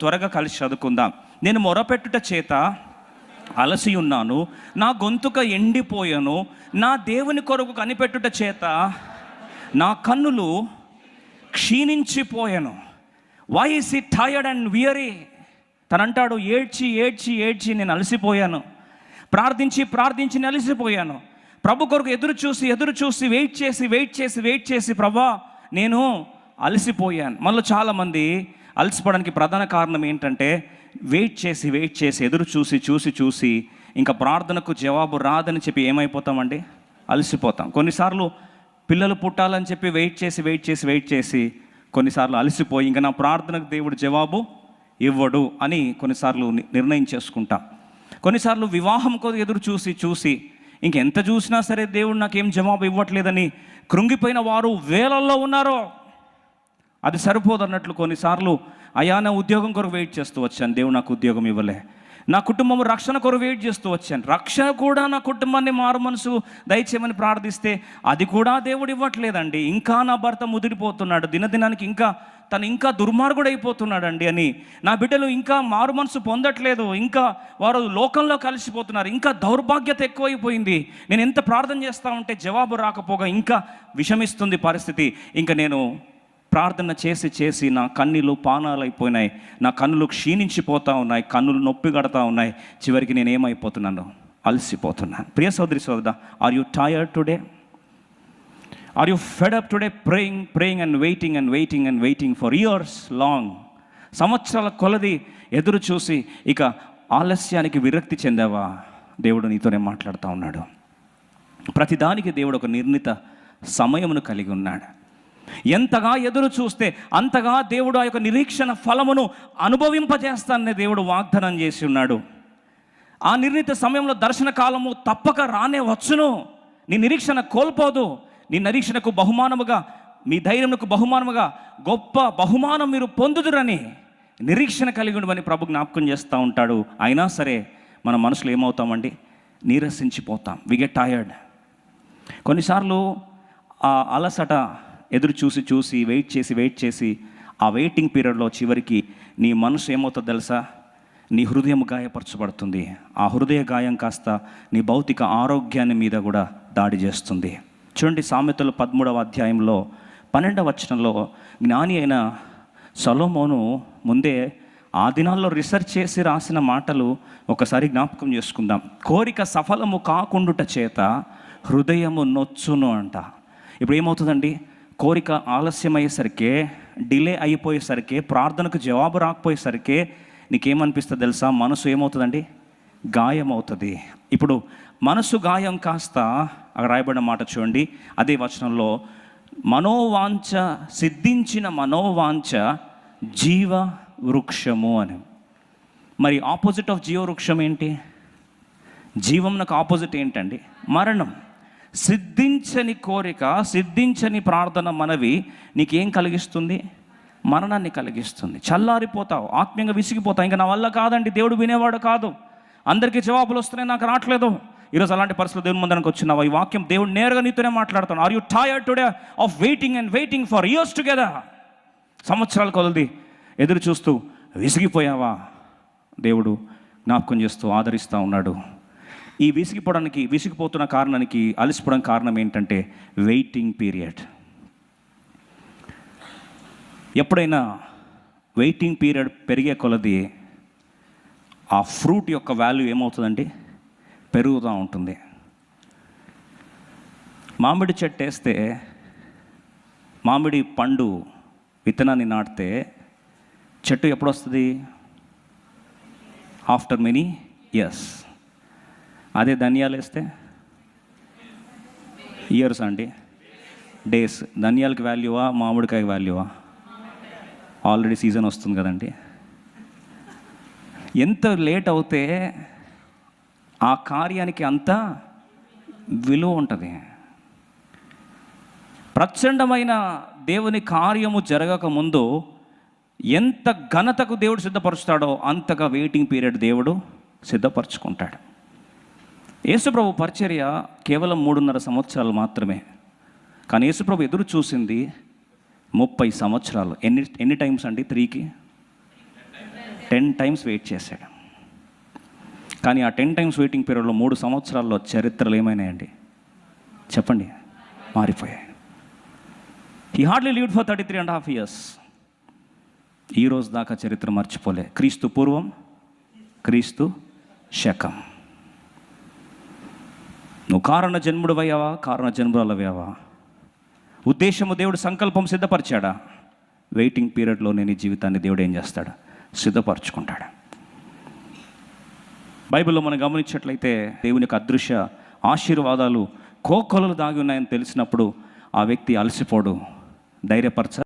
త్వరగా కలిసి చదువుకుందాం. నేను మొరపెట్టుట చేత అలసి ఉన్నాను నా గొంతుక ఎండిపోయాను నా దేవుని కొరకు కనిపెట్టుట చేత నా కన్నులు క్షీణించిపోయాను. Why is it tired and weary తనంటాడు ఏడ్చి ఏడ్చి ఏడ్చి నేను అలసిపోయాను. ప్రార్థించి ప్రార్థించి నేను అలసిపోయాను. ప్రభు కొరకు ఎదురు చూసి ఎదురు చూసి వెయిట్ చేసి వెయిట్ చేసి వెయిట్ చేసి ప్రభా నేను అలసిపోయాను. మళ్ళీ చాలామంది అలసిపోవడానికి ప్రధాన కారణం ఏంటంటే వెయిట్ చేసి వెయిట్ చేసి ఎదురు చూసి చూసి చూసి ఇంకా ప్రార్థనకు జవాబు రాదని చెప్పి ఏమైపోతామండి? అలసిపోతాం. కొన్నిసార్లు పిల్లలు పుట్టాలని చెప్పి వెయిట్ చేసి వెయిట్ చేసి వెయిట్ చేసి కొన్నిసార్లు అలసిపోయి ఇంకా నా ప్రార్థనకు దేవుడు జవాబు ఇవ్వడు అని కొన్నిసార్లు ని- నిర్ణయం చేసుకుంటాం. కొన్నిసార్లు వివాహం కోసం ఎదురు చూసి చూసి ఇంకెంత చూసినా సరే దేవుడు నాకేం జవాబు ఇవ్వట్లేదని కృంగిపోయిన వారు వేలల్లో ఉన్నారో అది సరిపోదు అన్నట్లు కొన్నిసార్లు అయా నా ఉద్యోగం కొరకు వెయిట్ చేస్తూ వచ్చాను. దేవుడు నాకు ఉద్యోగం ఇవ్వలే. నా కుటుంబం రక్షణ కొరకు వెయిట్ చేస్తూ వచ్చాను. రక్షణ కూడా నా కుటుంబాన్ని మారు మనసు దయచేయమని ప్రార్థిస్తే అది కూడా దేవుడు ఇవ్వట్లేదండి. ఇంకా నా భర్త ముదిరిపోతున్నాడు. దినదినానికి ఇంకా తను ఇంకా దుర్మార్గుడు అయిపోతున్నాడండి అని నా బిడ్డలు ఇంకా మారు మనసు పొందట్లేదు. ఇంకా వారు లోకంలో కలిసిపోతున్నారు. ఇంకా దౌర్భాగ్యత ఎక్కువైపోయింది. నేను ఎంత ప్రార్థన చేస్తా ఉంటే జవాబు రాకపోగా ఇంకా విషమిస్తుంది పరిస్థితి. ఇంకా నేను ప్రార్థన చేసి చేసి నా కన్నీళ్ళు పానాలు అయిపోయినాయి నా కన్నులు క్షీణించిపోతూ ఉన్నాయి. కన్నులు నొప్పి కడతా ఉన్నాయి. చివరికి నేను ఏమైపోతున్నాను అలసిపోతున్నాను. ప్రియ సోదరి సోదర are you tired today are you fed up today praying praying and waiting and waiting and waiting for years long సంవత్సరాల కొలది ఎదురు చూసి ఇక ఆలస్యానికి విరక్తి చెందావా? దేవుడు నీతోనే మాట్లాడుతూ ఉన్నాడు. ప్రతిదానికి దేవుడు ఒక నిర్ణీత సమయమును కలిగి ఉన్నాడు. ఎంతగా ఎదురు చూస్తే అంతగా దేవుడు ఆ యొక్క నిరీక్షణ ఫలమును అనుభవింపజేస్తానని దేవుడు వాగ్దానం చేసి ఉన్నాడు. ఆ నిర్ణీత సమయంలో దర్శన కాలము తప్పక రానే వచ్చును. నీ నిరీక్షణ కోల్పోదు. నీ నిరీక్షణకు బహుమానముగా మీ ధైర్యమునకు బహుమానముగా గొప్ప బహుమానం మీరు పొందుదురని నిరీక్షణ కలిగి ఉండమని ప్రభు జ్ఞాపకం చేస్తూ ఉంటాడు. అయినా సరే మన మనసులో ఏమవుతామండి? నీరసించిపోతాం. వి గెట్ టయర్డ్ కొన్నిసార్లు ఆ అలసట ఎదురు చూసి చూసి వెయిట్ చేసి వెయిట్ చేసి ఆ వెయిటింగ్ పీరియడ్లో చివరికి నీ మనసు ఏమవుతుందో తెలుసా? నీ హృదయం గాయపరచబడుతుంది. ఆ హృదయ గాయం కాస్త నీ భౌతిక ఆరోగ్యాన్ని మీద కూడా దాడి చేస్తుంది. చూడండి సామెతలు పదమూడవ అధ్యాయంలో పన్నెండవ వచనంలో జ్ఞాని అయిన సలోమోను ముందే ఆ దినాల్లో రీసెర్చ్ చేసి రాసిన మాటలు ఒకసారి జ్ఞాపకం చేసుకుందాం. కోరిక సఫలము కాకుండుట చేత హృదయము నొచ్చును అంట. ఇప్పుడు ఏమవుతుందండి? కోరిక ఆలస్యమయ్యేసరికి డిలే అయిపోయేసరికి ప్రార్థనకు జవాబు రాకపోయేసరికి నీకేమనిపిస్తుంది తెలుసా? మనసు ఏమవుతుందండి? గాయం అవుతుంది ఇప్పుడు మనసు గాయం కాస్త అక్కడ రాయబడిన మాట చూడండి. అదే వచనంలో మనోవాంఛ సిద్ధించిన మనోవాంఛ జీవ వృక్షము అని. మరి ఆపోజిట్ ఆఫ్ జీవ వృక్షం ఏంటి? జీవంనకు ఆపోజిట్ ఏంటండి? మరణం. సిద్ధించని కోరిక సిద్ధించని ప్రార్థన మనవి నీకేం కలిగిస్తుంది? మరణాన్ని కలిగిస్తుంది. చల్లారిపోతావు ఆత్మీయంగా విసిగిపోతావు. ఇంకా నా వల్ల కాదండి దేవుడు వినేవాడు కాదు. అందరికీ జవాబులు వస్తున్నాయి నాకు రావట్లేదు. ఈరోజు అలాంటి పరిస్థితులు దేవుని ముందరకు వచ్చినావు? ఈ వాక్యం దేవుడు నేరుగా నీతోనే మాట్లాడుతాను are you tired today of waiting and waiting for years together సంవత్సరాలు కొలది ఎదురు చూస్తూ విసిగిపోయావా? దేవుడు జ్ఞాపకం చేస్తూ ఆదరిస్తూ ఉన్నాడు. ఈ విసిగిపోవడానికి విసిగిపోతున్న కారణానికి అలసిపోవడం కారణం ఏంటంటే వెయిటింగ్ పీరియడ్. ఎప్పుడైనా వెయిటింగ్ పీరియడ్ పెరిగే కొలది ఆ ఫ్రూట్ యొక్క వాల్యూ ఏమవుతుందండి పెరుగుతూ ఉంటుంది. మామిడి చెట్టు వేస్తే మామిడి పండు విత్తనాన్ని నాటితే చెట్టు ఎప్పుడు వస్తుంది? After many years. అదే ధనియాలు వేస్తే? ఇయర్స్ అండి. డేస్ ధనియాలకి వాల్యూవా మామిడికాయ వాల్యూవా ఆల్రెడీ సీజన్ వస్తుంది కదండి. ఎంత లేట్ అవుతే ఆ కార్యానికి అంత విలువ ఉంటుంది. ప్రచండమైన దేవుని కార్యము జరగక ముందు ఎంత ఘనతకు దేవుడు సిద్ధపరుస్తాడో అంతగా వెయిటింగ్ పీరియడ్ దేవుడు సిద్ధపరచుకుంటాడు. యేసుప్రభు పరిచర్య కేవలం మూడున్నర సంవత్సరాలు మాత్రమే. కానీ యేసుప్రభు ఎదురు చూసింది ముప్పై సంవత్సరాలు. ఎన్ని ఎన్ని టైమ్స్ అండి త్రీకి? టెన్ టైమ్స్ వెయిట్ చేశాడు. కానీ ఆ టెన్ టైమ్స్ వెయిటింగ్ పీరియడ్లో మూడు సంవత్సరాల్లో చరిత్రలు ఏమైనాయండి? చెప్పండి. మారిపోయాయి. ఈ hardly lived for thirty three and half years ఈ రోజు దాకా చరిత్ర మర్చిపోలే. క్రీస్తు పూర్వం క్రీస్తు శకం. నువ్వు కారణ జన్ముడవయ్యావా? కారణ జన్ముడలవయ్యావా ఉద్దేశము దేవుడు సంకల్పం సిద్ధపరిచాడా? వెయిటింగ్ పీరియడ్లో నేను ఈ జీవితాన్ని దేవుడు ఏం చేస్తాడు? సిద్ధపరచుకుంటాడు. బైబిల్లో మనం గమనించినట్లయితే దేవుని యొక్క అదృశ్య ఆశీర్వాదాలు కోకొలలు దాగి ఉన్నాయని తెలిసినప్పుడు ఆ వ్యక్తి అలసిపోడు ధైర్యపరచ